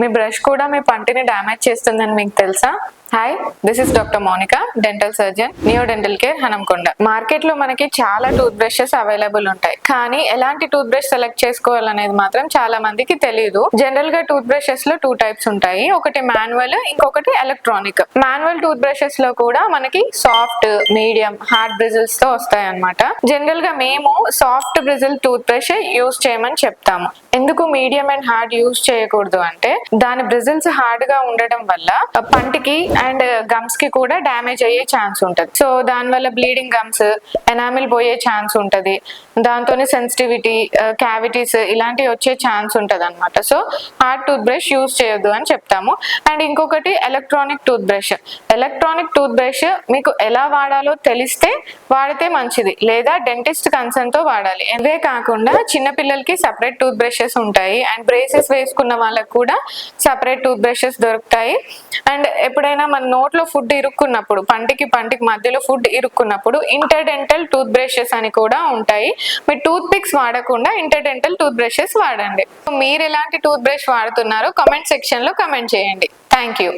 మీ brush కూడా మీ పంటిని damage చేస్తుందని మీకు తెలుసా? Hi this is doctor Monika dental surgeon neo dental care Hanamkonda మార్కెట్లో మనకి చాలా టూత్ బ్రషెస్ అవైలబుల్ ఉంటాయి. కానీ ఎలాంటి టూత్ బ్రష్ సెలెక్ట్ చేసుకోవాలనేది మాత్రం చాలా మందికి తెలియదు జనరల్గా టూత్ బ్రషెస్లో టూ టైప్స్ ఉంటాయి. ఒకటి మాన్యువల్ ఇంకొకటి ఎలక్ట్రానిక్ మాన్యువల్ టూత్ బ్రషెస్లో కూడా మనకి సాఫ్ట్ మీడియం హార్డ్ బ్రిజిల్స్తో వస్తాయి అనమాట జనరల్గా మేము soft bristle tooth brush use చేయమని చెప్తాము. ఎందుకు మీడియం అండ్ హార్డ్ యూస్ చేయకూడదు అంటే దాని బ్రిజిల్స్ హార్డ్గా ఉండడం వల్ల పంటికి అండ్ గమ్స్కి కూడా డ్యామేజ్ అయ్యే ఛాన్స్ ఉంటుంది. సో దాని వల్ల బ్లీడింగ్ గమ్స్ ఎనామిల్ పోయే ఛాన్స్ ఉంటుంది. దాంతోనే సెన్సిటివిటీ క్యావిటీస్ ఇలాంటివి వచ్చే ఛాన్స్ ఉంటుంది అనమాట so hard tooth brush use చేయొద్దు అని చెప్తాము. అండ్ ఇంకొకటి electronic tooth brush electronic tooth brush మీకు ఎలా వాడాలో తెలిస్తే వాడితే మంచిది. లేదా డెంటిస్ట్ కన్సర్న్తో వాడాలి. ఇవే కాకుండా చిన్నపిల్లలకి సపరేట్ టూత్ బ్రషెస్ ఉంటాయి. అండ్ బ్రేసెస్ వేసుకున్న వాళ్ళకి కూడా సపరేట్ టూత్ బ్రషెస్ దొరుకుతాయి. అండ్ ఎప్పుడైనా మన నోట్లో ఫుడ్ ఇరుక్కున్నప్పుడు పంటికి పంటికి మధ్యలో ఫుడ్ ఇరుక్కున్నప్పుడు ఇంటర్డెంటల్ టూత్ బ్రషెస్ అని కూడా ఉంటాయి. మీరు టూత్ పిక్స్ వాడకుండా ఇంటర్డెంటల్ టూత్ బ్రషెస్ వాడండి. మీరు ఎలాంటి టూత్ బ్రష్ వాడుతున్నారో కమెంట్ సెక్షన్లో కమెంట్ చేయండి. Thank you.